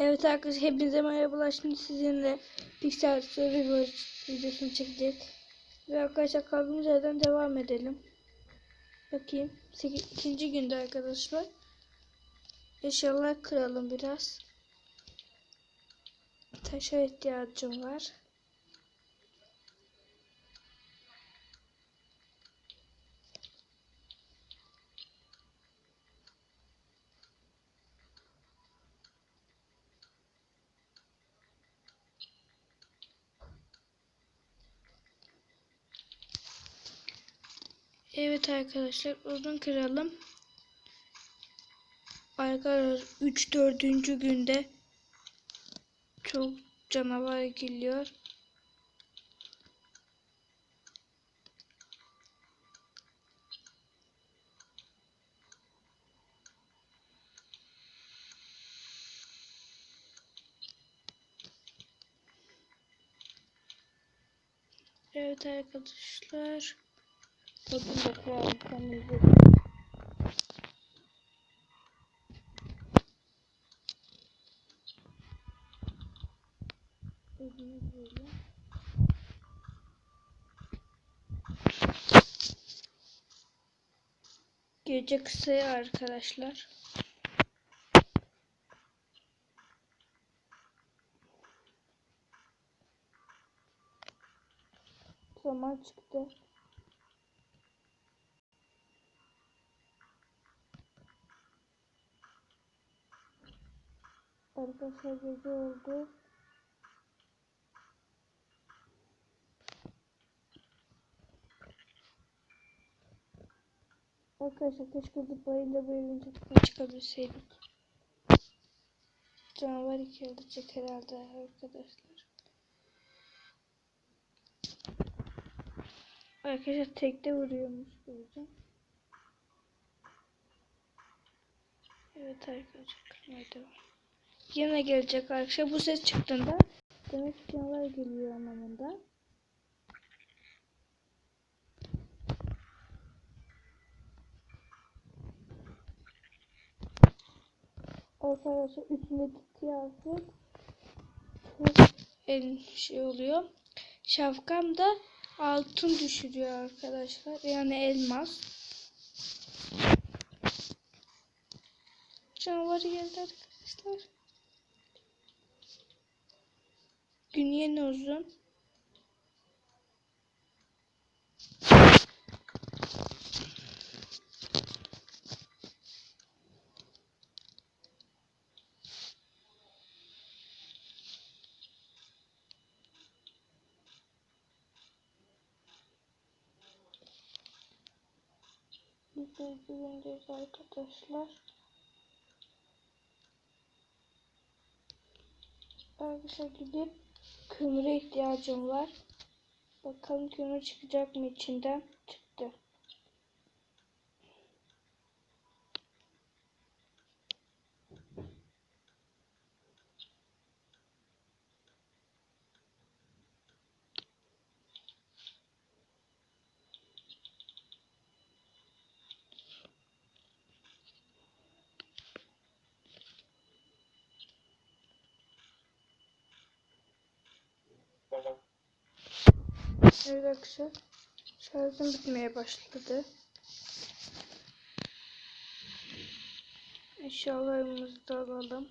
Evet arkadaşlar hepinize merhabalar. Şimdi sizinle Pixel Survivor videosunu çekecek. Ve arkadaşlar kaldığımız yerden devam edelim. Bakayım. İkinci günde arkadaşlar. Eşyalar kıralım biraz. Taşa ihtiyacım var. Evet arkadaşlar odun kıralım. Arkadaşlar 3 4. günde çok canavar geliyor. Evet arkadaşlar. Kendimize. Odunu böyle. Gece kısa ya arkadaşlar. Zaman çıktı. Arkadaşlar gece oldu. Arkadaşlar keşke zıplayınca bu evin çatısına çıkabilseydik. Canavar iki ölecek herhalde arkadaşlar. Arkadaşlar tekte vuruyormuş diyeceğim. Evet arkadaşlar kırmaya devam. Yine gelecek arkadaşlar. Bu ses çıktığında demek ki canavar geliyor anlamında. Arkadaşlar üstündeki kıyafet el şey oluyor. Şapkam da altın düşürüyor arkadaşlar. Yani elmas. Canavar geldi arkadaşlar. Gün yeni uzun. Biz de güvendeyiz arkadaşlar. Arkadaşlar gidip kömüre ihtiyacım var. Bakalım kömür çıkacak mı içinden? Çıktı. Evet arkadaşlar. Şarjım bitmeye başladı. Eşyalarımızı da alalım.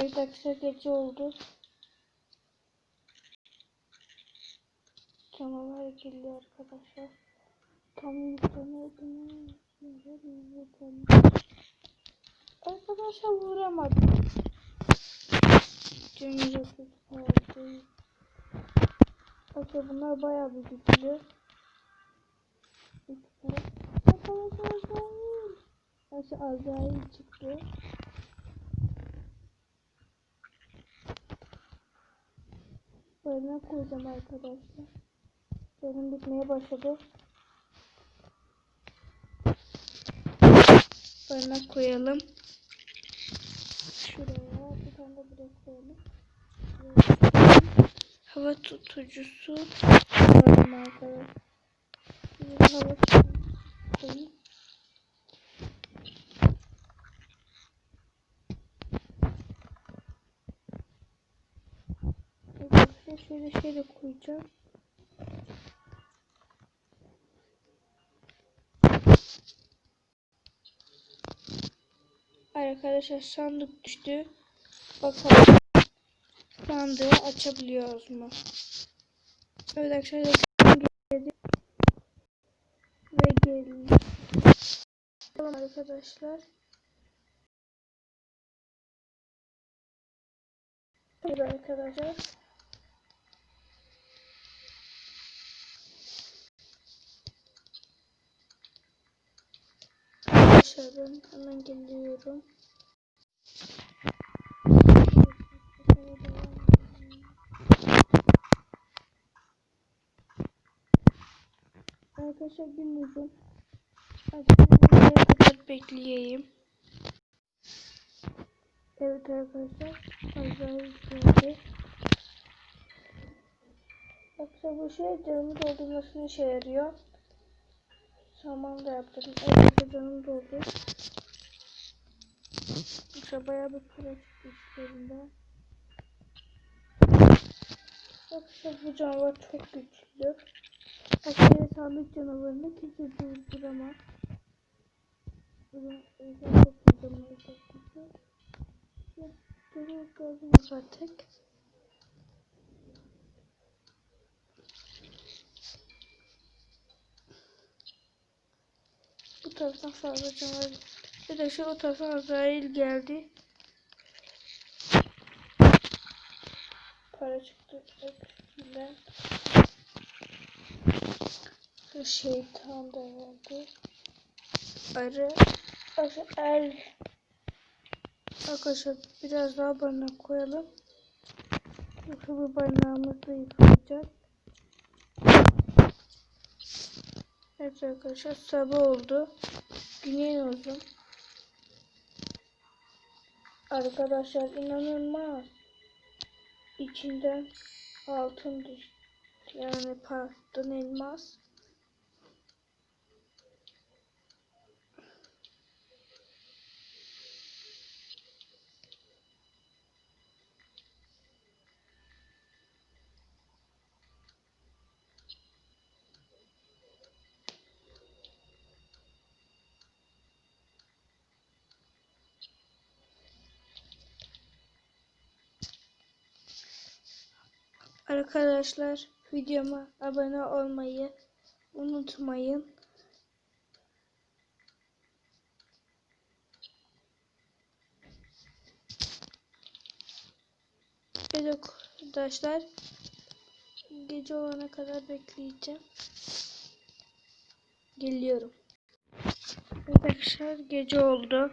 Evet arkadaşlar gece oldu. Canavar geliyor arkadaşlar. Tam yüklemedim. Arkadaşlar vuramadım. Kurtardı. Bakın bunlar bayağı bir güçlü. Arkadaşlar Aşağı Azrail çıktı. yerine koyacağım arkadaşlar. Canım bitmeye başladı. Barınak koyalım. Şuraya bir tane de buraya koyalım. Hava tutucusu. Hava tutucusu. Hava tutucusu. Şöyle şöyle koyacağım. Arkadaşlar sandık düştü. Bakalım sandığı açabiliyoruz mu? Evet arkadaşlar geldi. Ve geldi. Tamam arkadaşlar. Evet arkadaşlar. Ben hemen geliyorum. Arkadaşlar. Arkadaşlar kadar bekleyeyim. Evet arkadaşlar. Azrail geldi. Yoksa bu şey canımı doldurmasını işe yarıyor. Saman da yaptırdım. Evet canım doldu. Yoksa bayağı bir para çıktı işlerinden. Yoksa bu canavar çok güçlü. Askeri sandık canavarını kimse durduramaz. Bunu özel çok güzel olacak. Durur gördünüz artık. Taraftan canavar. Bir de şu o taraftan Azrail geldi. Para çıktı. Hepsinden. Şu şeytan da geldi. Arı. Er. Arkadaşlar biraz daha barınak koyalım. Yoksa bu barınağımız da yıkılacak. Evet arkadaşlar sabah oldu. Güney olsun. Arkadaşlar inanılmaz. İçinden altın düştü. Yani pardon elmas. Arkadaşlar videoma abone olmayı unutmayın. Evet arkadaşlar gece olana kadar bekleyeceğim. Geliyorum. Arkadaşlar gece oldu.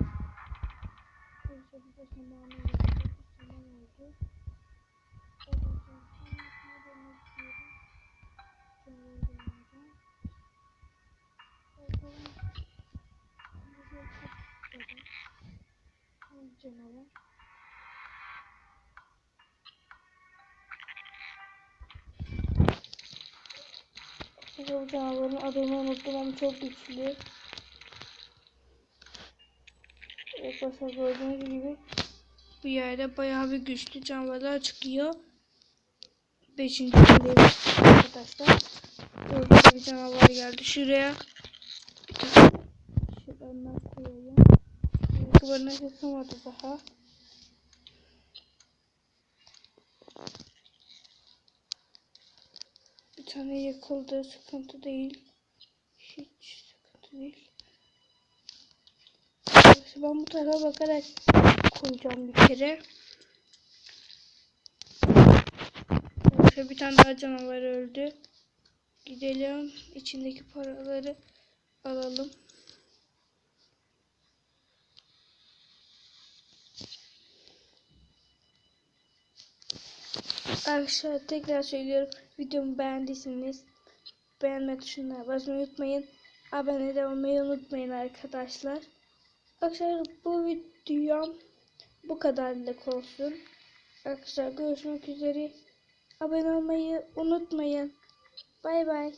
Bu canavarın adını unuttum ama çok güçlü. Arkadaşlar gördüğünüz gibi bu yerde bayağı bir güçlü canavarlar çıkıyor. Beşinci gündeyiz arkadaşlar. Burada bir canavar geldi. Şuraya bir tane şuradan koyayım. Ayakkabılarına yıkamadı daha. Tane yıkıldı. Sıkıntı değil. Hiç sıkıntı değil. Ben bu tarafa bakarak koyacağım bir kere. Arkadaşlar bir tane daha canavar öldü. Gidelim. içindeki paraları alalım. Arkadaşlar tekrar söylüyorum. Videomu beğendiyseniz beğenme tuşuna basmayı unutmayın. Abone de olmayı unutmayın arkadaşlar. Arkadaşlar bu videom bu kadarlık olsun. Arkadaşlar görüşmek üzere. Abone olmayı unutmayın. Bay bay.